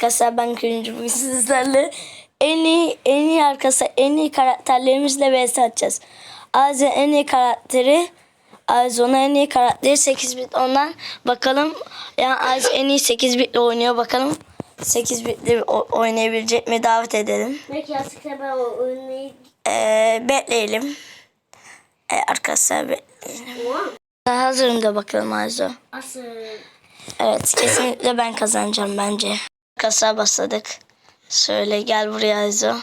arkadaşlar ben bugün sizlerle en iyi en iyi arkadaşlar en iyi karakterlerimizle vs atacağız. Ayrıca en iyi karakteri Ayrıca ona en iyi karakteri 8 bit ondan bakalım yani ayrıca en iyi 8 bitle oynuyor bakalım 8 bitle oynayabilecek mi davet edelim. Belki yazıkta ben o oyunu Ee, bekleyelim. Ee, arkadaşlar bekleyelim. Hazırım da bakalım Ayrıca. Asıl. Evet kesinlikle ben kazanacağım bence. Kasa basladık. Şöyle gel buraya Ayzo.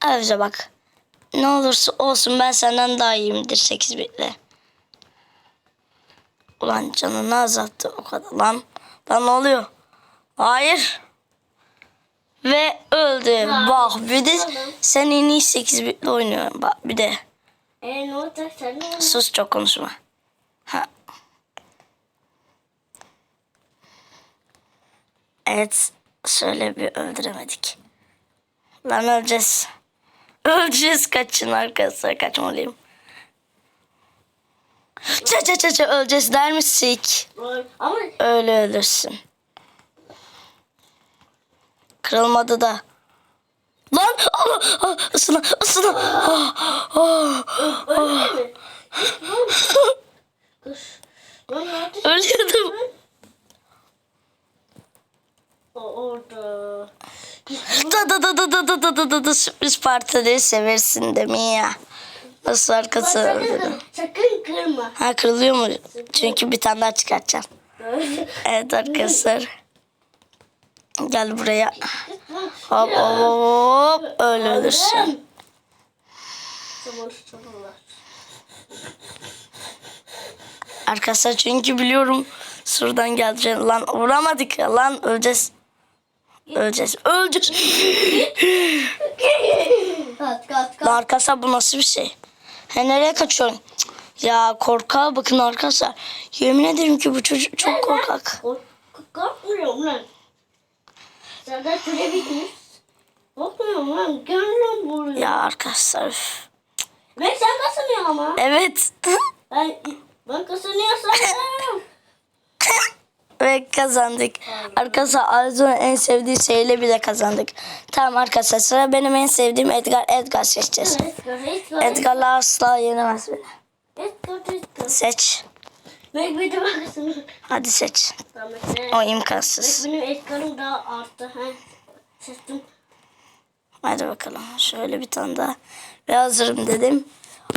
Ayzo bak. Ne olursa olsun ben senden daha iyiyimdir 8 bitle. Ulan canını azalttı o kadar lan. Lan ne oluyor? Hayır. Ve öldü. Bak bir de sen en iyi 8 bitle oynuyorsun. Bak bir de. E ne olacak sen ne Sus çok konuşma. Evet. Şöyle bir öldüremedik. Lan öleceğiz. Öleceğiz kaçın arkadaşlar. Kaçmalıyım. Ça ça ça ça öleceğiz der misik? Ama Öyle ölürsün. Kırılmadı da. Lan! Ah, ah, ısına, ısına. Ah, ah. Ölüyordum. Orada. Da da da da da da da da da da sürpriz partileri seversin değil mi ya? Nasıl arkası Sakın, sakın kırma. Ha kırılıyor mu? Çünkü bir tane daha çıkartacağım. Evet arkadaşlar. Gel buraya. Hop hop hop. Öyle ölürsün. Arkadaşlar çünkü biliyorum şuradan geleceğim. Lan vuramadık ya lan öleceğiz. Öleceğiz. Öleceğiz. Kat kat. Lan arkadaşlar bu nasıl bir şey? He nereye kaçıyorsun? Cık, Ya korkağa bakın arkadaşlar. Yemin ederim ki bu çocuk çok korkak. Kork- Korkmuyorum lan. Senden süre bitmiş. Korkmuyorum lan. Gel lan buraya. Ya arkadaşlar. üf. Ben sen kazanıyorsun ama. Evet. Ben, ben kazanıyorsam ben. Ve kazandık. Arkadaşlar Arzu'nun en sevdiği şeyle bile kazandık. Tamam arkadaşlar sıra benim en sevdiğim Edgar. Edgar seçeceğiz. Edgar, Edgar, Edgar'la asla yenemez beni. Edgar, Edgar. Seç. Hadi seç. O imkansız. Benim Edgar'ım daha arttı. He. Seçtim. Hadi bakalım. Şöyle bir tane daha. Ve hazırım dedim.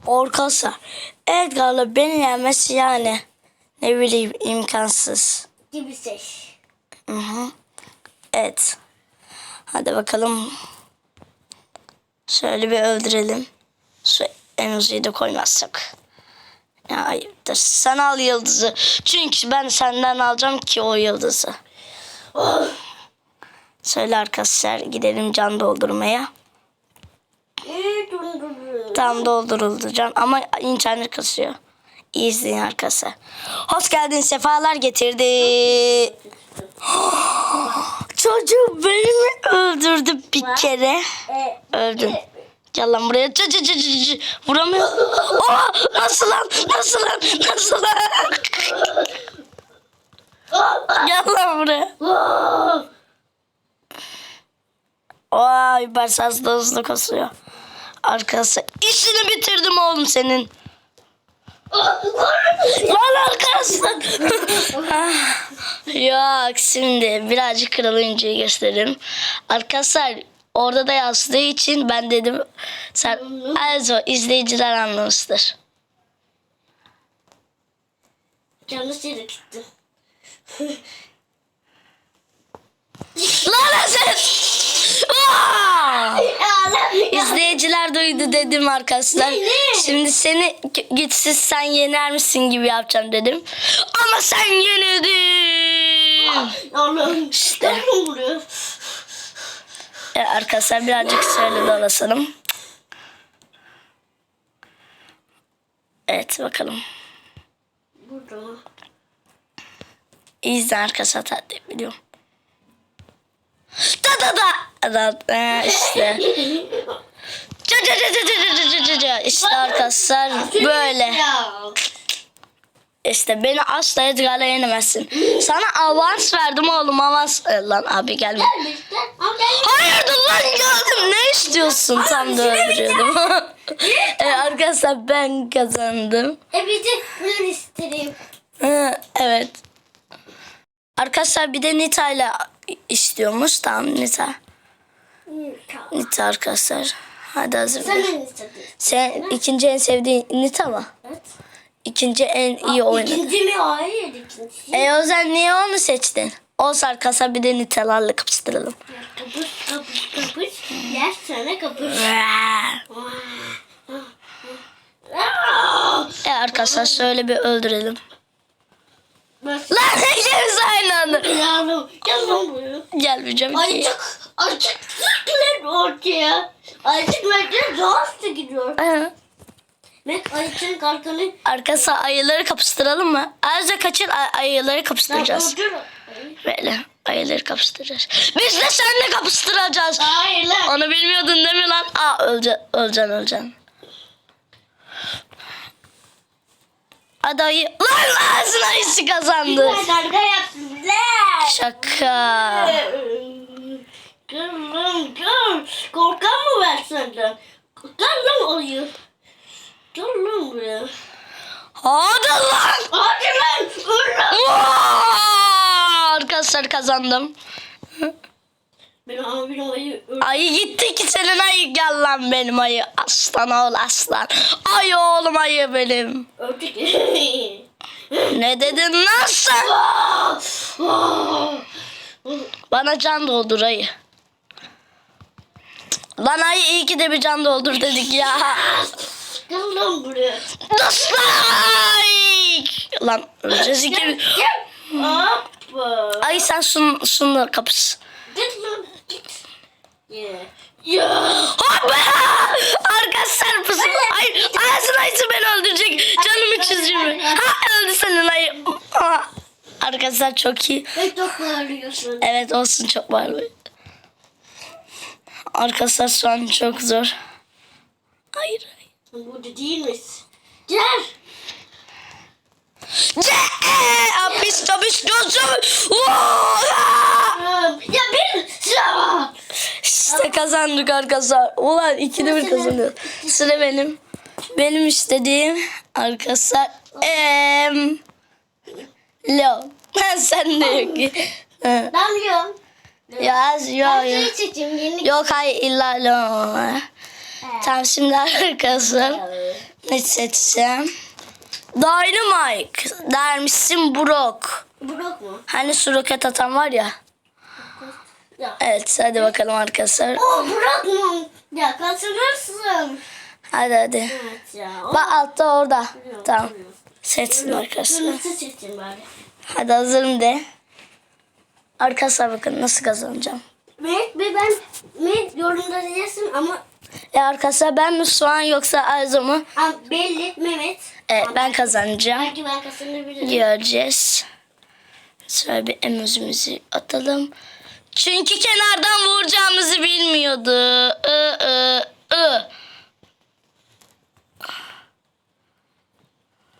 Arkadaşlar Edgar'la beni yenmesi yani ne bileyim imkansız. Gibi seç. Hı hı. Evet. Hadi bakalım. Şöyle bir öldürelim. Şu en uzuyu da koymazsak. Ya ayıptır. Sen al yıldızı. Çünkü ben senden alacağım ki o yıldızı. Söyle arkadaşlar gidelim can doldurmaya. Dur, dur, dur. Tam dolduruldu can ama internet kasıyor. İzleyin arkadaşlar. Hoş geldin sefalar getirdi. Çocuğu beni öldürdü bir kere? E, Öldün. Gel lan buraya. Cı cı cı cı cı. Vuramıyor. Oha! Nasıl lan? Nasıl lan? Nasıl lan? Gel lan buraya. Vay Bersas da hızlı kasıyor. Arkası. İşini bitirdim oğlum senin. Lan arkasın. Yok şimdi birazcık kırılınca göstereyim. Arkadaşlar orada da yazdığı için ben dedim sen also izleyiciler anlamıştır. canı seni gitti. Lan sen! İzleyiciler duydu dedim arkadaşlar. Şimdi seni güçsüz sen yener misin gibi yapacağım dedim. Ama sen yenildin. Allah'ım. İşte. Evet, arkadaşlar birazcık şöyle dolaşalım. Evet bakalım. Burada izle arkadaşlar biliyorum. Da da da. Da da işte. Ca ca ca ca ca ca ca ca ca. İşte arkadaşlar böyle. İşte beni asla Edgar'la yenemezsin. Sana avans verdim oğlum avans. Ee, Lan abi gelme. Hayırdır lan geldim. Ne istiyorsun? Tam da öldürüyordum. ee, arkadaşlar ben kazandım. E bir de bunu. Hı, evet. Arkadaşlar bir de Nita ile istiyormuş. Tamam Nita. Nita arkadaşlar. Hadi hazır. Sen? Sen ikinci en sevdiğin Nita mı? Evet. İkinci en iyi oynadı. İkinci mi? Hayır ikinci. E o zaman niye onu seçtin? Olsa arkadaşlar bir de Nita'larla kapıştıralım. Kapış kapış kapış. Yer sana kapış. E arkadaşlar şöyle bir öldürelim. Bak. Lan ikimiz aynı anda. Yavrum gel lan buraya. Gelmeyeceğim ki. Azıcık azıcık sıkılır ortaya. Azıcık bence rahatsız gidiyor. Hı. Mek ayıcın kalkanı. Arkadaşlar ayıları kapıştıralım mı? Ayrıca kaçın ay- ayıları kapıştıracağız. Böyle ayıları kapıştıracağız. Biz de seninle kapıştıracağız. Hayır lan. Onu bilmiyordun değil mi lan? Aa öleceksin öleceksin öleceksin. Hadi ayı. Lan ağzına ayısı kazandı. Ben karga yaptım. Lan. Şaka. Gel lan gel. Korkan mı var senden? Gel lan ayı. Gel lan buraya. Hadi lan. Hadi lan. Vur lan. Arkadaşlar kazandım. Benim abim ayı gitti ki senin ayı gel lan benim ayı. Aslan oğul aslan. Ay oğlum ayı benim. Öldü Ne dedin lan sen? Bana can doldur ayı. Lan ayı iyi ki de bir can doldur dedik ya. Gel lan buraya. Dislike. Lan öleceğiz iki. Gel. Hoppa. Ay sen şun, şunla kapış. Git lan. Yeah. Yeah. Hoppa! Arkadaşlar pusu. Ay ağzın ayısı beni öldürecek. Canımı çizeceğim. Ha öldü senin ayı. Arkadaşlar çok iyi. Ve çok bağırıyorsun. Evet olsun çok var. Arkadaşlar şu an çok zor. Hayır. hayır. Burada değil misin? Gel. Ce- Apis tapis gözüm. Ya bir. İşte kazandık arkadaşlar. Ulan ikide bir kazanıyor. Sıra benim. Benim istediğim arkadaşlar. Em, Leon. Sen de yok. Ben yiyorum. Ya yok Ben yok. seçeyim yeni. Yok hayır illa Leon. Tamam şimdi arkadaşlar. Ne seçsem? Dynamite dermişsin Brock. Bırak mı? Hani su roket atan var ya. Ya. Evet hadi bakalım arkadaşlar. Oh bırak mı? Ya kaçırırsın. Hadi hadi. Evet ya. Oh. Bak altta orada. Biliyorum, Tamam. biliyorum. Seçsin arkadaşlar. Nasıl seçeyim bari? Hadi hazırım de. Arkadaşlar bakın nasıl kazanacağım. Mehmet ve ben Mehmet yorumda diyeceksin ama E arkadaşlar ben mi şu an yoksa Arzu mu? ama belli Mehmet. Evet ben kazanacağım. Belki ben kazanabilirim. Göreceğiz. Şöyle bir emojimizi atalım. Çünkü kenardan vuracağımızı bilmiyordu. I, I, I.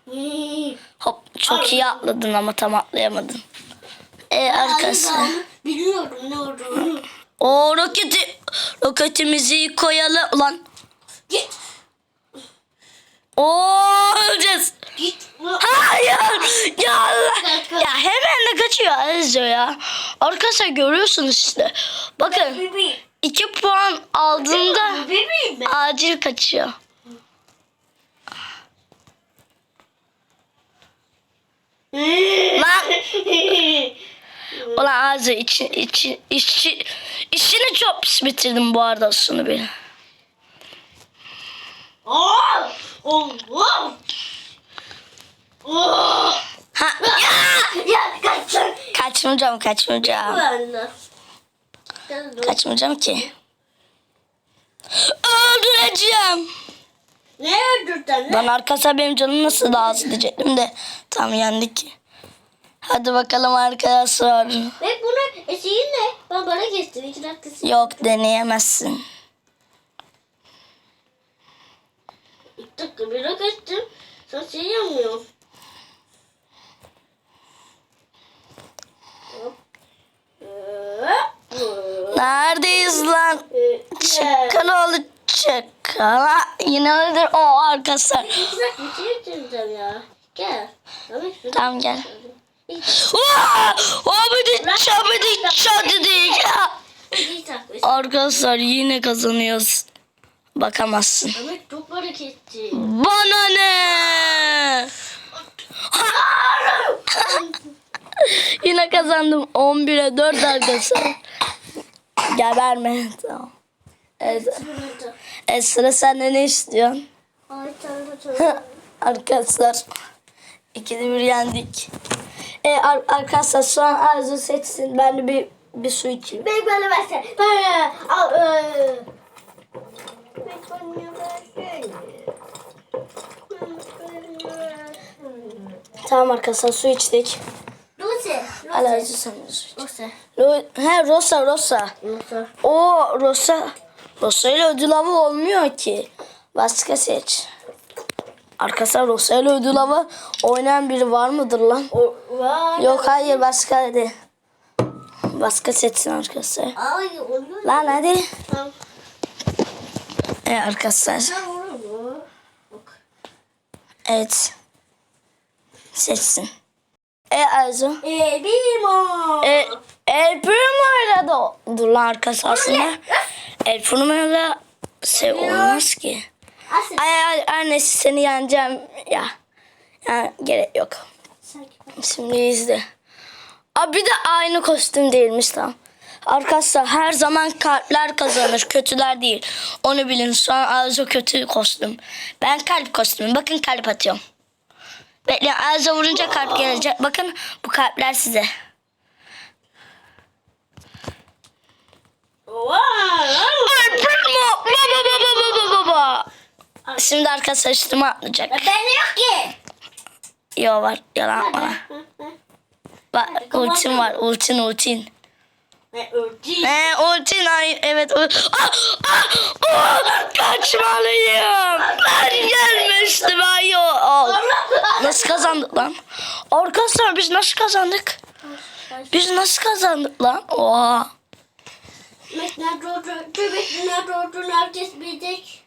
Hmm. Hop çok iyi atladın ama tam atlayamadın. E arkadaşlar. ben Biliyorum ne olduğunu. O roketi roketimizi koyalım. Ulan. Git. Oo öleceğiz. Git. Hayır. Ya Allah. Ya hemen de kaçıyor Azizio ya. Arkadaşlar görüyorsunuz işte. Bakın iki puan aldığında acil kaçıyor. Lan. Ulan Azizio içi, içi, işçi, işini çok pis bitirdim bu arada şunu bir. Oh! Oh! Oh! Oh! Ha, ya! Ya kaçın. Kaçmayacağım kaçmayacağım. Kaçmayacağım ki. Öldüreceğim. Ne öldürdün lan? Ben arkadaşlar benim canım nasıl daha az diyecektim de tam yendik. Hadi bakalım arkadaşlar. Ve bunu e, şeyin ne? Ben bana geçtim. İki dakikası. Yok deneyemezsin. İki dakika bir geçtim. Sen şey yanmıyor. Neredeyiz lan? E, çıkala oğlu çıkala. Yine öyledir o arkadaşlar. Güzel bir şey ya. Gel. Tamam şey gel ya. İyi takmış. Arkadaşlar yine kazanıyoruz. Bakamazsın. Ahmet çok hareketli. Bana ne? yine kazandım. 11'e 4 arkadaşlar. Geberme. Tamam. Evet, evet, sıra sende ne istiyorsun? Arkadaşlar. İkide bir yendik. E, ar- arkadaşlar şu an Arzu seçsin. Ben de bir, bir su içeyim. Beni böyle versen. Böyle. Al. versene. Tamam arkadaşlar su içtik. Lucy. Al Arzu sen de su iç. Lucy. Ro- He Rosa Rosa. Lucy. O Rosa. Rosa ile ödül avı olmuyor ki. Başka seç. Arkadaşlar ile ödül avı oynayan biri var mıdır lan? O var. Yok hayır başka hadi. Başka seçsin arkadaşlar. Ay. Lan hadi. Tamam. E arkadaşlar. Evet. Seçsin. E Arzu. E bimo. E, El Primo'yla da dur lan arkadaşlar. El Primo'yla şey olmaz ki. Ay ay ay neyse seni yeneceğim ya. Yani gerek yok. Şimdi izle. Abi bir de aynı kostüm değilmiş tamam. Arkadaşlar her zaman kalpler kazanır. Kötüler değil. Onu bilin. Şu an Arzu kötü kostüm. Ben kalp kostümüm. Bakın kalp atıyorum. Bekleyin Arzu vurunca kalp gelecek. Bakın bu kalpler size. Baba baba baba baba. Şimdi arkadaşlar üstüme atlayacak. Ben yok ki. Yo var. Yalan bana. Bak ultim var. Ultin ultin. Ben öldüm. Ee, ultin ay evet. ul- Ah, ah, ah, kaçmalıyım. Ben gelmiştim ay o. Al. Nasıl kazandık lan? Arkadaşlar biz nasıl kazandık? Biz nasıl kazandık lan? Oha. Mesela doğru herkes bilecek.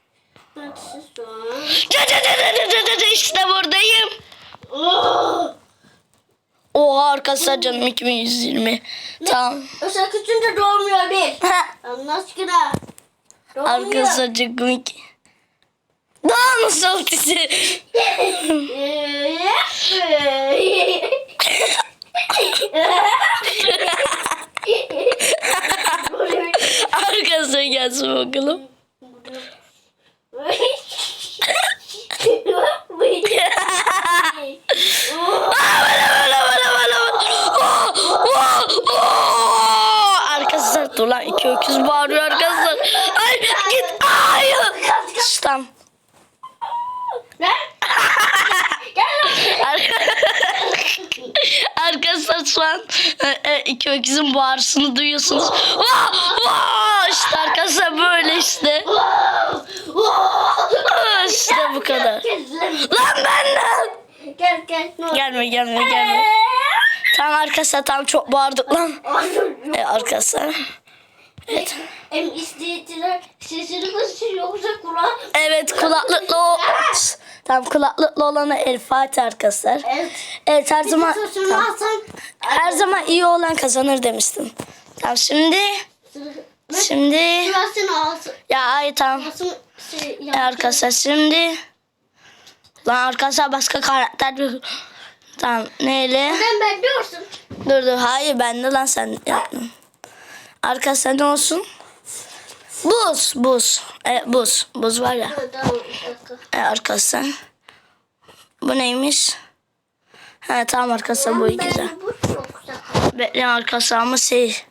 İşte buradayım. Oh! Oha arkadaşlar canım 2120. Tamam. Özel küçünce doğmuyor bir. Allah aşkına. Doğmuyor. Arkadaşlar çok komik. Daha nasıl ultisi? Arkadaşlar gelsin bakalım. Arkadaşlar dur lan iki öküz bağırıyor arkadaşlar. Ay git. Ay. Tamam. Arkadaşlar şu an e, e, iki öküzün bağrısını duyuyorsunuz. İşte arkadaşlar böyle işte. İşte bu kadar. Lan benden. Gel gel. Gelme gelme gelme. Tamam arkadaşlar tam çok bağırdık lan. E, arkadaşlar. Evet. Hem izleyiciler sesini basıyor yoksa kulağı. Evet kulaklıklı o. Tam kulaklıklı olana El Fatih arkadaşlar. Evet. Evet her zaman alsan. her zaman iyi olan kazanır demiştim. Tamam şimdi şimdi Sırasını alsın. ya ay tamam. Alsın şey yap. arkadaşlar şimdi lan arkadaşlar başka karakter. Tamam neyle? Sen bekliyorsun. Dur dur hayır ben de lan sen yaptın. Arkadaşlar ne olsun? Buz buz. Evet buz. Buz var ya. Tamam bir dakika. E, arkadaşlar. Bu neymiş? Ha tamam arkadaşlar bu. Ben güzel. Bekleyin arkadaşlar ama şey.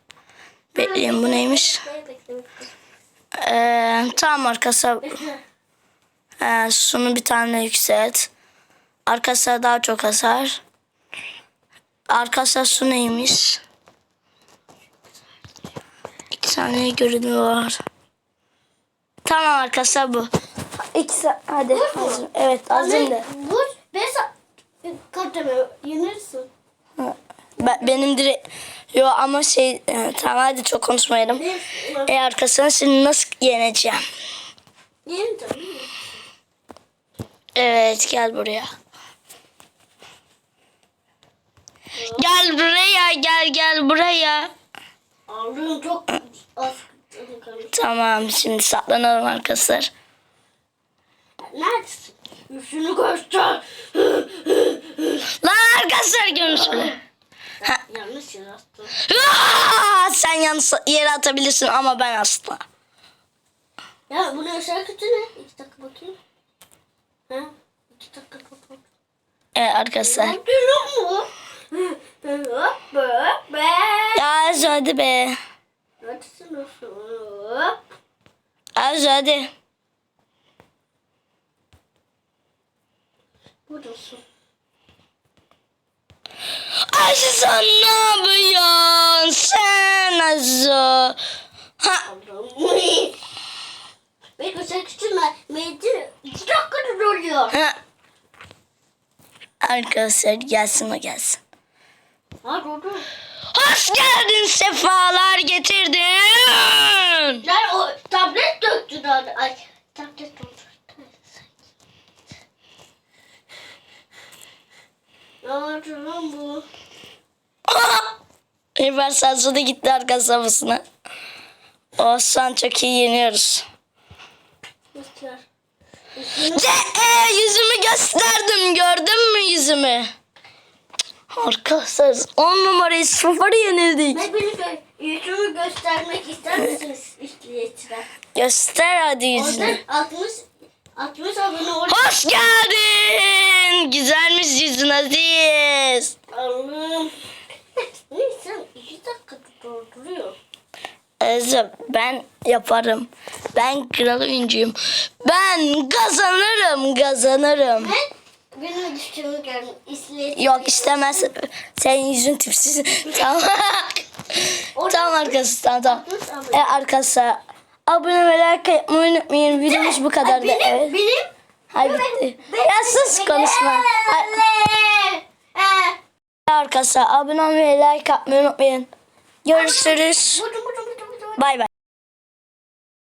Bekleyin bu neymiş? Ee, tamam arkadaşlar. Ee, şunu bir tane yükselt. Arkadaşlar daha çok hasar. Arkadaşlar şu neymiş? İki tane görünümü var. Tamam arkadaşlar bu. İki sa- hadi hazır. Evet hazır. Bu ben kartımı yenirsin. Ben, benim direkt Yo ama şey e, tamam hadi çok konuşmayalım. E arkasını şimdi nasıl yeneceğim? Evet gel buraya. Gel buraya gel gel buraya. Ağrım çok az. Tamam şimdi saklanalım arkadaşlar. Neredesin? Yüzünü göster. Lan arkadaşlar görmüşler. Yanlış. Aa, sen yanlış yere atabilirsin ama ben asla. Ya bu ne şarkıcı ne? İki dakika bakayım. Ha? İki dakika kapat. Evet arkadaşlar. Hatırlıyor mu? Ya hadi be. Neredesin nasıl? Hop. Arzu hadi. Buradasın. Arzu sen ne yapıyorsun? Sen Arzu. Ha. Allah'ım. Benim şarkıcıma meydi iki dakikadır oluyor. ha. Arkadaşlar gelsin o gelsin. Ha. Hoş geldin sefalar getirdin. Lan o tablet döktün orada. Ay tablet oldu. Ne oldu lan bu? Üniversite Arzu da gitti arka safhasına. Olsan çok iyi yeniyoruz. Ce e, yüzümü gösterdim gördün mü yüzümü? Arkadaşlar 10 numarayı sıfır yenildik. Ne yüzümü göstermek ister misiniz izleyiciler? Göster hadi Oradan yüzünü. 60 60 abone oldu. Hoş geldin. Güzelmiş yüzün Aziz. Allah'ım. Neyse iki dakika durduruyor. Aziz ben yaparım. Ben kral oyuncuyum. Ben kazanırım kazanırım. Ben benim düştüğümü izleyiciler. Yok istemez. Senin yüzün tipsiz. tamam. tamam arkadaşlar tamam. tamam. E, arkadaşlar abone ve like yapmayı unutmayın. Videomuz bu kadardı. Benim, Evet. benim. Hadi bitti. Ya sus konuşma. Hadi. Arkadaşlar abone olmayı like yapmayı unutmayın. Görüşürüz. Bay bay.